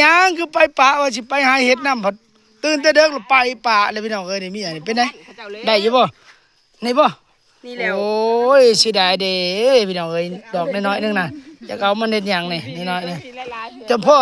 ยังคือไปป่าว่าสิไปหาเห็ดน้ำผัดตื่นแต่เด็กแล้วไปป่าเลยพี่น้องเอ้ยนี่มีอันนี้เป็นไงได้อยู่บ่นี่บ่นี่แล้วโอ้ยเสิได้เด้พี่น้องเอ้ยดอกน้อยๆนึงน่ะจะเอามันเด็ดหยังนี่น้อยๆนี่เจ้าพ่อ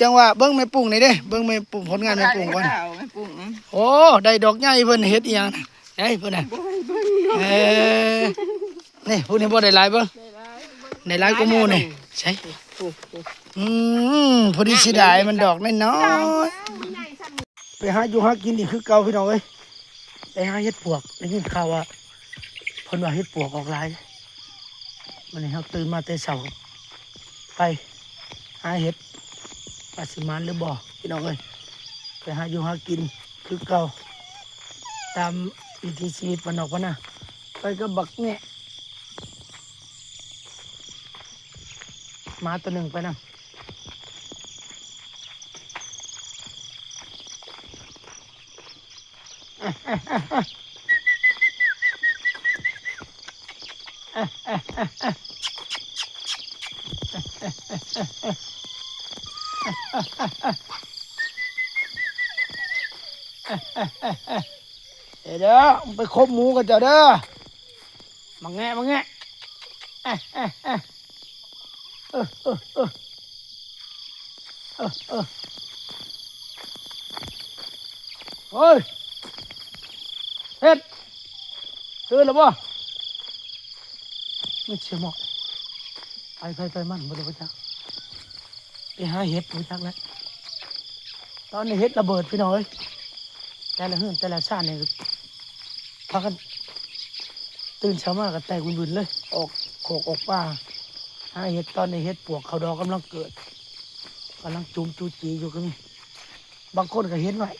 จังว่าเบิ่งแม่ปุ้งนี่เด้เบิ่งแม่ปุ้งผลงานแม่ปุ้งก่อนแม่ปุ้งโอ้ได้ดอกใหญ่เพิ่นเฮ็ดอีหยังน่ะได้เพิ่นน่ะเอ้นี่ผู้นี้บ่ได้หลายเบิ่งได้หลายกว่าหมู่นี่ใช่ อืมพอดีสิได้มันดอกน้อยๆไปหาอยู่หากินอีกคือเก่าพี่น้องเอ้ยไปหาเฮ็ดปวกได้ยินข่าวว่าเพิ่นว่าเฮ็ดปวกออกหลายมันนี้เฮาตื่นมาแต่เช้าไปหาเฮ็ดปลาสิมานหรือบ่พี่น้องเอ้ยไปหาอยู่หากินคือเก่าตามวิถีชีวิตมันออกมานะไปก็บักเนี่ยหมาตัวหนึ่งไปนะ เดี๋ยวเด้อไปคบหมูกันเจ้าเด้อมาแงะมาแงะเฮ้ย เฮ็ดตื่นแล้วบ่ไม่เชื่อหมอกไปไปไปมันบ่ได้จักไปหาเห็ดไปจักแล้วตอนนี้เห็ดระเบิดพี่น้องเอ้ยแต่ละเฮือนแต่ละชาติเนี่ยพากันตื่นเช้ามาก็แตกวุ่นๆเลย ออกโขกออกป่าหาเห็ดตอนในเห็ดปวกเขาดอกกำลังเกิดกำลังจุมจูจีอยู่ก็มีบางคนก็เห็นไว้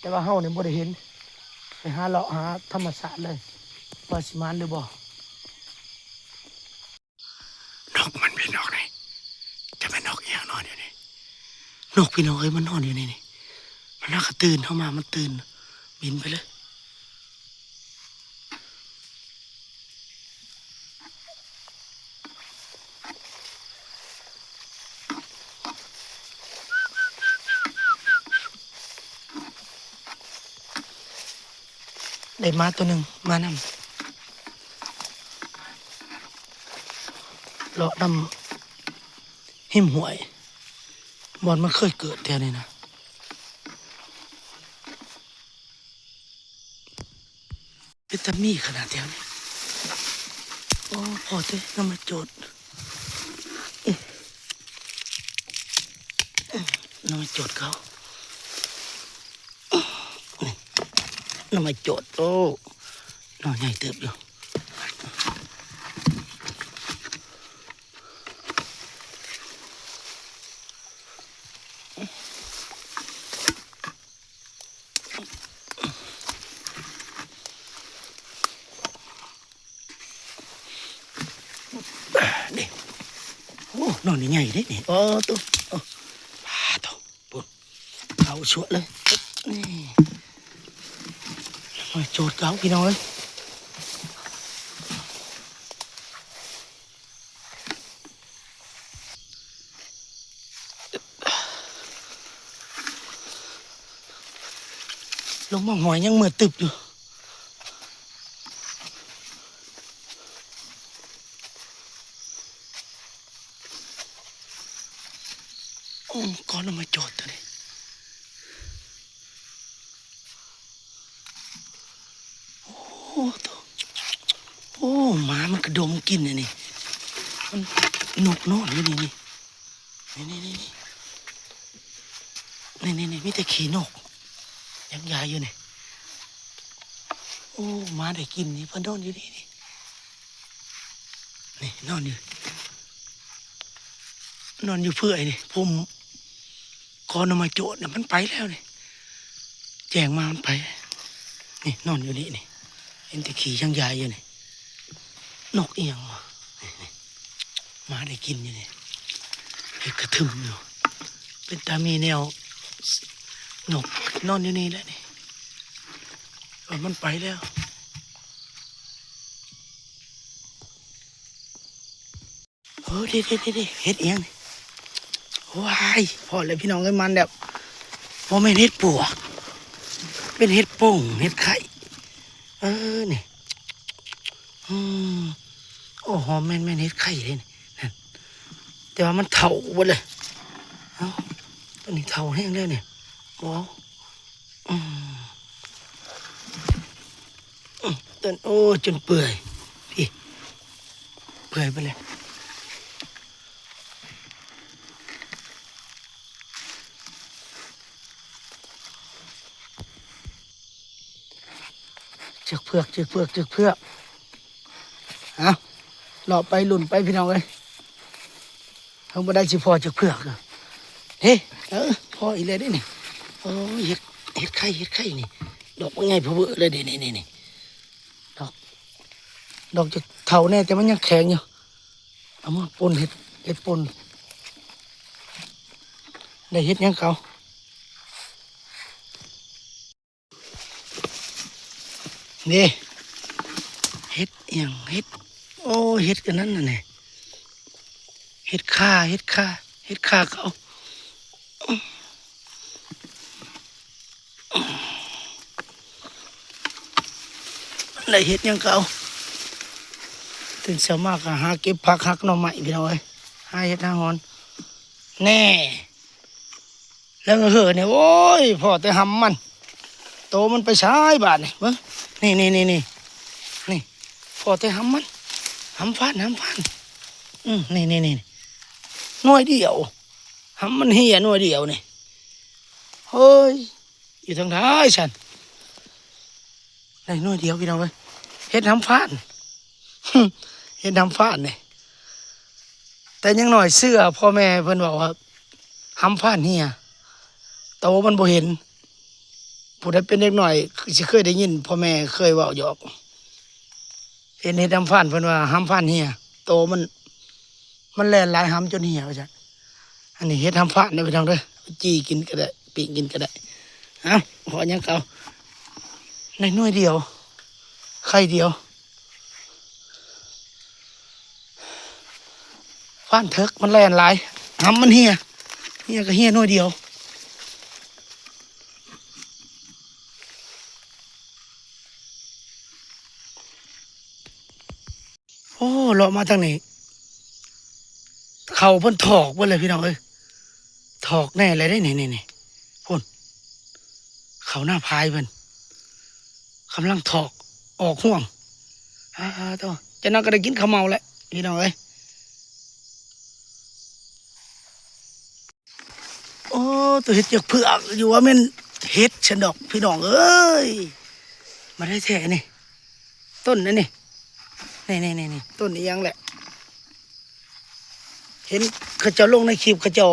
แต่ว่าเฮาเนี่ยบ่ได้เห็น หาเลาะหาธรรมชาติเลยว่าสิมันหรือบ่นกมันเป็นนกไหนจะเป็นนกอย่างนอนอยู่นี่นกพี่น้องเอ้ยมันนอนอยู่นี่นี่มันน่ากระตื่นเข้ามามันตื่นบินไปเลย ได้มาตัวหนึ่งมานำเลาะนำหิมหวยบอลมันเคยเกิดแถวนี้นะวิตามีขนาดเดียวนี่โอ้พอเต้น้ำมาโจดน้ำมาโจดเขา nó mà chột ô nó nhảy tớp được đây ô nó nhảy đấy này ô ờ, tôi. Ô ba tôi bốn sáu xuống lên. lộn kìa ơi lúc mà ngoài nhang mệt tụp được นี่นี่นี่นี่นี่นี่นี่มีแต่ขี่นกยังใหญ่อยู่นี่โอ้มาได้กินนี่เพิ่นนอนอยู่นี่นี่นี่นอนอยู่นอนอยู่เพื่อยนี่ผมกอนมาโจดเนี่ยมันไปแล้วนี่แจงมามันไป นี่นอนอยู่นี่นี่เห็นแต่ขี่ยังใหญ่อยู่นี่นกเอียงมามาได้กินอยู่นี่ เกระทึมอยู่เป็นตามีแนวหนกนอนอยู่นี่แหละนี่มันไปแล้วเออเด็ดเด็ดเด็ดเฮ็ดเอียงนี่ว้ายพอเลยพี่น้องเอ้ยมันแบบโมเมนเห็ดปวก เป็นเห็ดโป่งเห็ดไข่ เออนี่อืมโอ้หอมแม่นแม่นเห็ดไข่เลยนี่ แต่ว่ามันเถาหมดเลยเอ้าตัวนี้เถาแห้งแล้วเนี่ยว้าวอืมอืมต้นโอ้จนเปื่อยพี่เปื่อยไปเลยเจือกเพือกเจือกเพือกเจือกเพือกเอาหลอไปหลุ่นไปพี่น้องเอ้ย เขาบ่ได้สิพอจือกเพือกเฮ้เออพออีเลยได้นี่โอ้เห็ดเห็ดไข่เห็ดไข่นี่ดอกว่าไงพอเบื่อเลยเดี๋ยวนี่นี่นี่ดอกดอกจะเท่าแน่แต่มันยังแข็งอยู่เอามาปนเห็ดเห็ดปนได้เห็ดยังเขานี่เฮ็ดอย่างเฮ็ดโอ้เฮ็ดกันนั่นน่ะเนี่ย เฮ็ดข่าเฮ็ดข่าเฮ็ดข่าเขาได้เฮ็ดยังเขาตื่นเช้ามากก็หาเก็บผักหักหน่อไม้พี่น้องเอ้ยหาเฮ็ดหาหอน แน่ แล้วก็เหอเนี่ยโอ้ยพอแต่หำมัน โตมันไปใช้บาทนี่เบิ่งนี่นี่นี่นี่นี่พอแต่หำมันหำฟันหำฟันอืมนี่นี่นี่ น่วยเดียวหำมันเหี่ยน่วยเดียวนี่เฮ้ยอยู่ทางท้ายฉันได้หน่วยเดียวพี่น้องเว้ยเฮ็ดหำฟันเฮ็ดหำฟันนี่แต่ยังหน่อยเสื้อพ่อแม่เพิ่นบอกว่าห้ำฟันเหี่ยโตมันบ่เห็นผู้ใดเป็นเด็กหน่อยคือสิเคยได้ยินพ่อแม่เคยเว่าหยอกเห็นเห็ดทำฟันเพิ่นว่าห้ำฟันเหี่ยโตมัน มันแล่นหลายห้ำจนเหี่ยวจ้ะอันนี้เห็ดทำฟันเนี่ยไปทางเด้อจีกินก็ได้ปีกกินก็ได้เอ้าพอยังเก่าในน่วยเดียวไข่เดียวฟันเถิกมันแล่นหลายห้ำมันเหี่ยเหี่ยก็เหี่ยน่วยเดียวโอ้เลาะมาทางนี้ เขาเพิ่นถอกเพิ่นเลยพี่น้องเอ้ยถอกแน่เลยได้นี่นี่นี่พ่นเขาหน้าพายเพิ่นกำลังถอกออกห่วงอ่าตัวจะนั่งก็ได้กินข้าวเมาแล้วพี่น้องเอ้ยโอ้ตัวเห็ดเจือกเผือกอยู่ว่ามันเห็ดฉันดอกพี่น้องเอ้ยมาได้แท้นี่ต้นนั่นนี่นี่นี่นี่นี่ต้นนี้ยังแหละ เห็นเขาเจะลงในคลิปเขาเจะ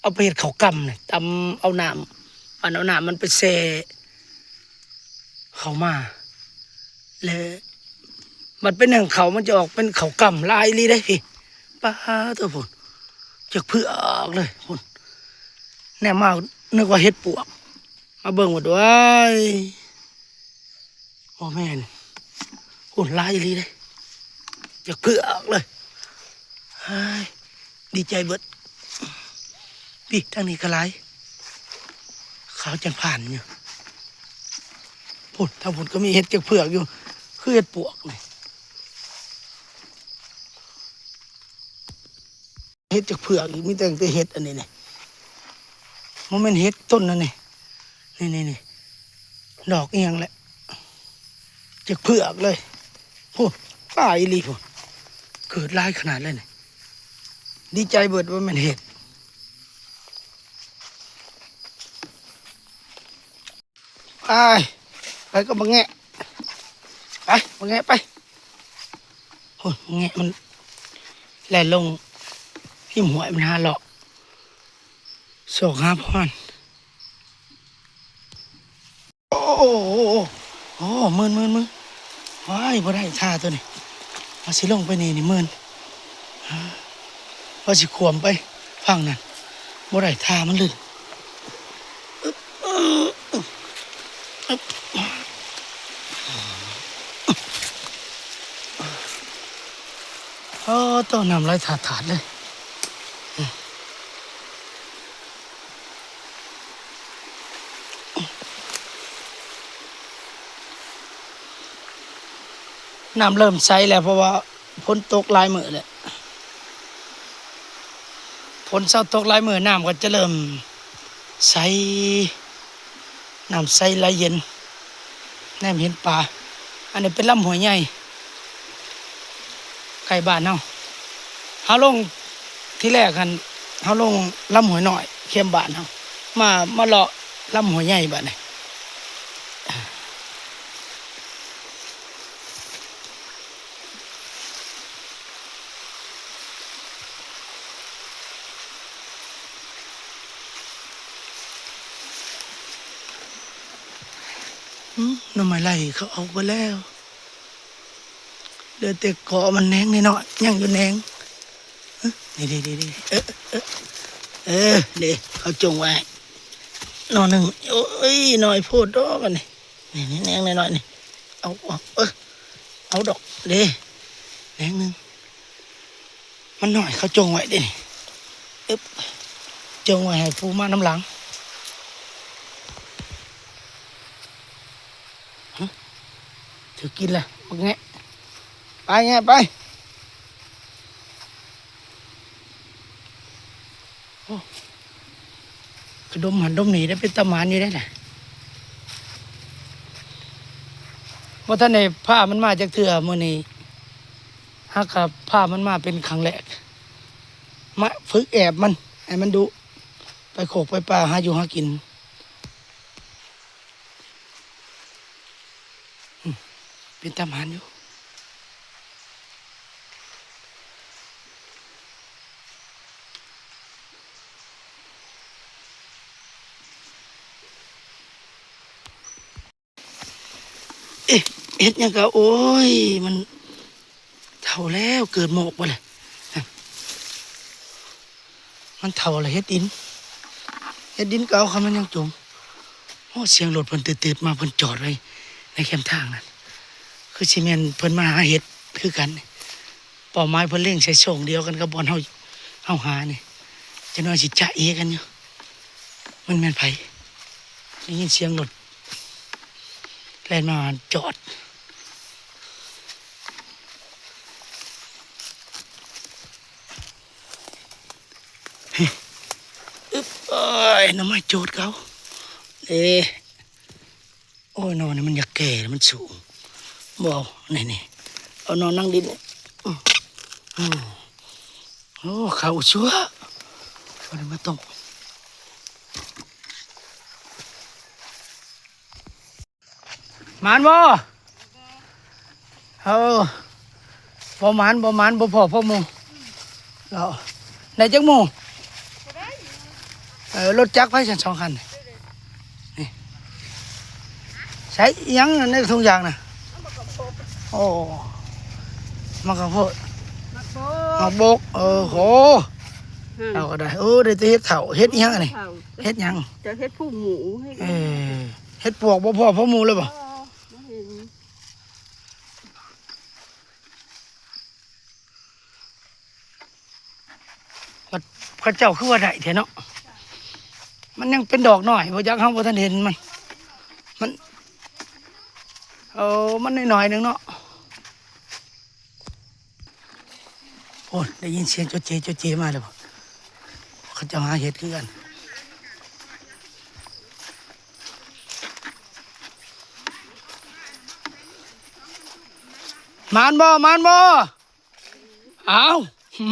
เอาไปเห็ดเขากำเนี่ยตำเอาน้ำอันเอาน้ำมันไปเซเขามาแล้วมันเป็นอย่งเขามันจะออกเป็นเขากำลายลีได้พี่ป้าตัวผุนจะเพื่อออกเลยผุนแน่มากนึกว่าเห็ดปวก มาเบิ่งหมดด้วยโอ้แม่นหุ่นลายลีเลยจะเกลือออกเลย ดีใจเบิดพี่ทางนี้ก็ลายขาวจังผ่านอยู่พุ่นถ้าพุ่นก็มีเห็ดจากเผือกอยู่ คือเห็ดปวกเลยเห็ดจากเผือกอีกมีแต่แต่เห็ดอันนี้นี่มันเป็นเห็ดต้นนั่นนี่นี่นี่นี่ดอกเอียงแหละจากเผือกเลยโอ้ป้าอีลีพูเกิดร้ายขนาดเลยเนี่ย ดีใจเบิดว่ามันเห็ดไปไปก็มาแงะไปมาแงะไปโอ้ยมาแงะมันแหลลงพิมหวยมันหาหลอกโศกหาพรโอ้โหโอ้มืนมืนมืนว้ายบ่ได้ท่าตัวนี้มาสิลงไปนี่นี่มื่น ว่าสิขวมไปฟังนั่นบ่ได้ทามันลื่นโอ้ต้องนำไรถาดถาดเลยน้ำเริ่มใสแล้วเพราะว่าพ้นตกลายมือแหละ นเศร้าตกหลายมือน้ำก็จะเริ่มใสน้ำใสไหลเย็นแนมเห็นปลาอันนี้เป็นลำหัวใหญ่ไก่บ้านเนาเฮาลงที่แรกกันเฮาลงลำหัวหน่อย เข้มบ้านเฮามามาเลาะลำหัวใหญ่บ้านนี่ หน้ำไม้ไล่เขาเอาไปแล้วเหลือแต่เกาะมันแหนงนี่เนาะยังอยู่แหนงเอ้อนี่ดีดีดีเออเออเออเดี๋ยวเขาจงไว้นอนหนึ่งโอ้ยหน่อยพูดดอกกันนี่นี่นี่แหนงหน่อยนี่เอาเอาเออเอาดอกเด้แหนงหนึ่งมันหน่อยเขาจงไว้เดิอึ๊บจงไว้ให้ผู้มาน้ำหลัง ถือกินเลยมึงแงะไปแงะไปโอ้กระดมหันดมหนีได้เป็นตะมานอยู่ได้แหละเพราะท่านในผ้ามันมาจากเถื่อมื่อนี้ฮักกับผ้ามันมาเป็นครั้งแรกมาฝึกแอบมันให้มันดู ไปโขกไปป่าหาอยู่หากิน เป็นตำหานอยู่เอ๊ะเฮ็ดยังก็โอ้ย มันเท่าแล้วเกิดหมอกไปเลยมันเท่าอะไรเฮ็ดดินเฮ็ดดินเก่าเขามันยังจมโอ้เสียงรถเพิ่นตืดๆมาเพิ่นจอดไว้ในแคมทางนั้น คือสิแม่นเพิ่นมาหาเห็ดคือกันนี่เป้าหมายเพิ่นเล่งใส่ส่งเดียวกันกับบอนเฮาเฮาหานี่จะนอยสิจะเอกันอยู่มันแม่นไผได้ยินเสียงรถแล่นมาจอดเฮ้ยอึ๊บเอ้ยน้ำไม้โจดเขาเอ้โอ้ยนอนนี่มันอยากแก่มันสูง บอานี่นี่เอานอนนั่งดินโอ้เขาชัววันนี้มาต้องมานบ่เอาบ่หมานบ่หมานบ่พอพ่อมูเราไหนจักมูเออรถจักรไปฉันสองคันนี่ใช้ยังในทุงยางน่ะ โอ้มันก็พูดมักโบมาบกเออโหเราก็ได้เออได้แต่เฮ็ดเถ่าเฮ็ดอิหยังอันนี่ข้าวเฮ็ดหยังจะเฮ็ดผู้หมูให้เออเฮ็ดปวกบ่พอพ่อหมูเลยบ่บ่เห็นพระเจ้าคือว่าได้แท้เนาะมันยังเป็นดอกน้อยบ่จักเฮาบ่ทันเห็นมัน มัน เออมันน้อยๆหนึงเนาะ โอ้ยได้ยินเสียงโจเจโจเจมาแล้วบ่เขาเจะหาเห็ดคือกันมานบ่มานบ่อ้าว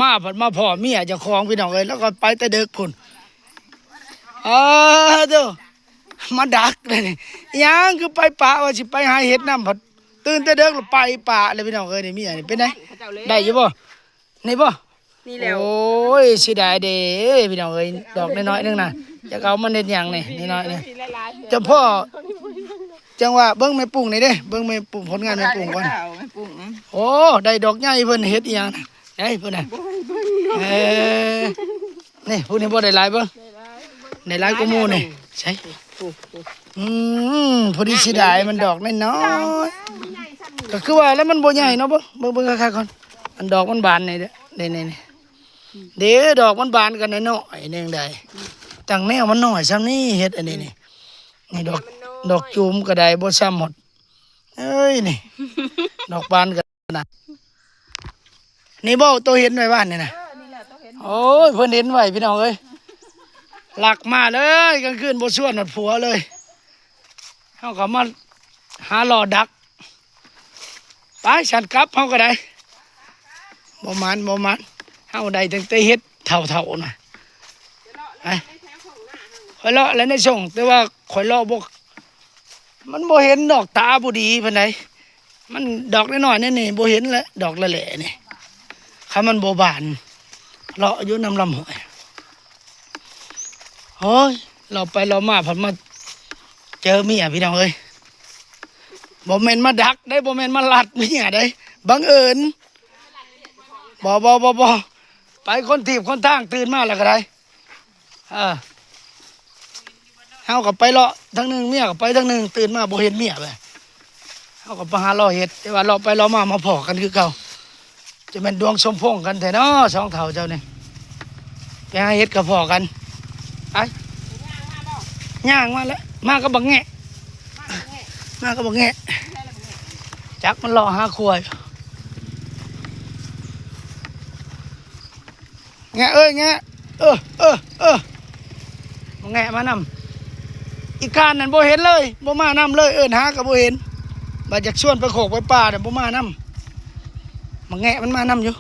มาผัดมาพ่อเมียเจะคลองพี่น้องเลยแล้วก็ไปแต่เด็กพุ่นเออเด้อมาดักเลยนี่ยังคือไปป่าว่าสิไปหาเห็ดน้ำผัดตื่นแต่เด็กแล้วไปป่าเลยพี่น้องเอ้ยนี่เมียนี่เป็นไงเขาเจ้าเลยได้อยู่บ่ นี่บ่นี่แล้วโอ้ยสิได้เด้พี่น้องเอ้ยดอกน้อยๆนึงน่ะจะเอามันเฮ็ดหยังนี่น้อยๆนี่สิละลายเจ้าพ่อจังว่าเบิ่งแม่ปุ้งนี่เด้เบิ่งแม่ปุ้งผลงานแม่ปุ้งก่อนข้าวแม่ปุ้งโอ้ได้ดอกใหญ่เพิ่นเฮ็ดอีหยังน่ะเฮ้ยเพิ่นน่ะบ่ให้เบิ่งเนาะเออนี่ผู้นี้บ่ได้หลายเบิ่งได้หลายเบิ่งได้หลายกว่าหมู่นี่ใช่โอ้โหอืมพอดีสิได้มันดอกน้อยๆก็คือว่าแล้วมันบ่ใหญ่เนาะเบิ่งเบิ่งเบิ่งคักๆก่อน อันดอกมันบานนี่เด้อนี่ๆๆเด้อดอกมันบานกันน้อยๆนึงได้ตั้งแนวมันน้อยซ้ำนี่เฮ็ดอันนี้นี่นี่ดอกดอกจูมก็ได้บ่ซ้ำหมดเอ้ยนี่ ดอกบานก็นะนี่บ่ตัวเห็นไว้บ้านนี่นะเออนี่แหละต้องเห็นโอ้ยเพิ่นเห็นไว้พี่น้องเอ้ยหลักมาเลยกลางคืนบ่ส่วนหนดผัวเลยเฮาก็มาหารอดักไปฉันกลับเฮาก็ได้ บ่มันบ่มันเฮาได้ตั้งแต่เฮ็ดเท่าๆน่ะไปข่อยเลาะแล้วในส่งแต่ว่าข่อยเลาะบ่มันบ่เห็นดอกตาบ่ดีปานใดมันดอกน้อยๆนี่นี่บ่เห็นแล้วดอกละแหล่นี่คันมันบ่บานเลาะอยู่น้ำลำหอยเฮ้ยเราไปเรามาผันมาเจอเมียพี่น้องเอ้ยบ่แม่นมาดักได้บ่แม่นมาลัดเมียได้บังเอิญ บ่บ่บ่บ่ไปคนถีบคนทางตื่นมาแล้วก็ได้เออเฮาก็ไปเลาะทั้งหนึ่งเมียก็ไปทั้งหนึ่งตื่นมาบ่เห็นเมียเลยเฮาก็ไปหาเลาะเฮ็ดแต่ว่าเราะไปเราะมามาพอกันคือเก่าจะเป็นดวงสมพงกันแท้เนาะสองเท่าเจ้านี่ไปหาเฮ็ดกับพอกันไปย่างมาแล้วมาก็บังแงะมาก็บังแงะจักมันรอหาครวอยู่แงะเอ้ยแงะเออเออเออบังแงะมานำอีกการนั่นบ่เห็นเลยบ่มานำเลย เอิ้นหาก็บ่เห็นบาจากชวนไปโขกไปป่าเนี่ยบ่มานำมันแงะมันมานำอยู่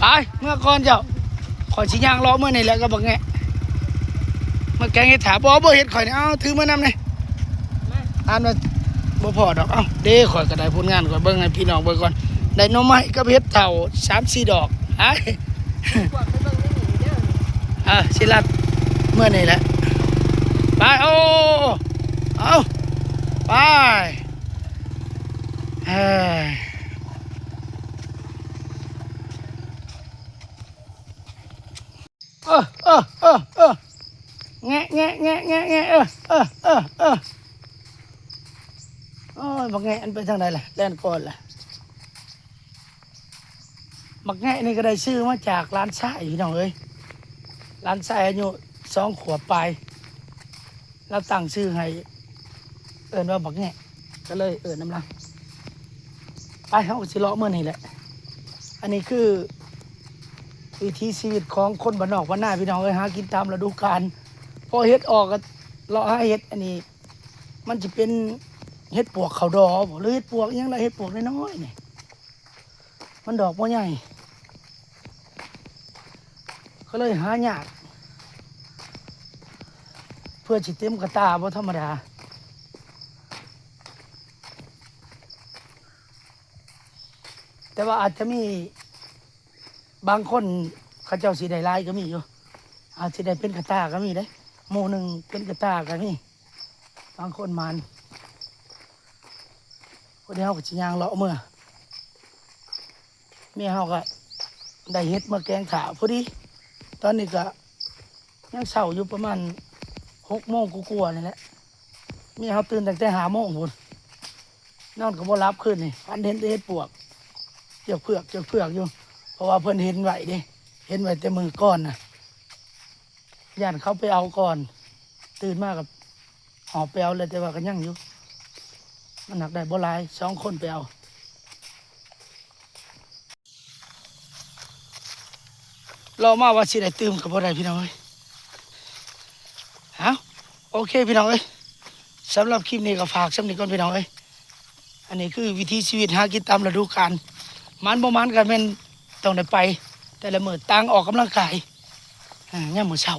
ไปเมื่อก่อนเจ้าขอยชิย่างล้อเมื่อนี่แหละก็บักแงะเมื่อแกงเห็ดถาบ่บ่เห็ดข่อยนี่เอาถือมานำเลยอ่านว่าบ่พอดอกเอ้าเด้ข่อยก็ได้ผลงานก่อนเบิ่งให้พี่น้องเบิ่งก่อน ได้หน่อไม้กับเห็ดเต่าสามสี่ดอกไอ้กวดไปเบิ่งในหนีเด้อเออสิรัดเมื่อนี่แหละไปโอ้เอาไปเฮ้ยเออเออเออเออแงะแงะแงะแงะแงะเออเออเออเออโอ้ยบักแงะอันไปทางไหนล่ะแล่นก่อนล่ะ บักแงะนี่ก็ได้ชื่อมาจากร้านชายพี่น้องเอ้ยร้านชายอายุสองขวบไปลายเราตั้งชื่อให้เอินว่าบักแงะก็เลยเอินน้ำลังไปเขาสิเลาะเมื่อนี่แหละ อันนี้คือวิถีชีวิตของคนบ้านนอกบ้านนาพี่น้องเอ้ยหากินตามฤดูกาลพอเฮ็ดออกก็เลาะหาเฮ็ดอันนี้ มันจะเป็นเฮ็ดปวกเขาดอหรือเฮ็ดปวกยังไรเฮ็ดปวกน้อยๆนี่มันดอกบ่ใหญ่ ก็เลยหายาก เพื่อสิเต็มกระตาบ่ธรรมดาแต่ว่าอาจจะมีบางคนเขาเจ้าสีได้ลายก็มีอยู่อาจจะได้เป็นกระตาก็มีได้หมู่หนึ่งเป็นกระตาก็มีบางคนมันคนเดียวก็ชิยางเลาะเมื่อเมียเขาก็ได้เฮ็ดเมื่อแกงขาวพอดี ตอนนี้ก็ยังเศร้าอยู่ประมาณหกโมงกูกลัวาๆนี่แหละมีเขาตื่นตั้งแต่หาโมงพุ่นนอนก็บ่รับขึ้นนี่พันเห็นแต่เฮ็ดปวกเจือกเผือกเจือกเผือกอยู่ เพราะว่าเพิ่นเห็นไหวดิเห็นไหวแต่มือก่อนนะย่านเขาไปเอาก่อน ตื่นมากับหอบไปเอาเลยแต่ว่าก็ยังอยู่มันหนักได้บ่หลายสองคนไปเอา รอมาว่าสิได้ตื่มกับบ่ได้พี่น้องเอ้ยเอาโอเคพี่น้องเอ้ยสำหรับคลิปนี้ก็ฝากสำนึกก่อนพี่น้องเอ้ยอันนี้คือวิธีชีวิตหากินตามฤดูกาลมันบ่มันกันเป็นต้องได้ไป แต่ละมือต่างออกกำลังกายอ่าย่ามมือเช้า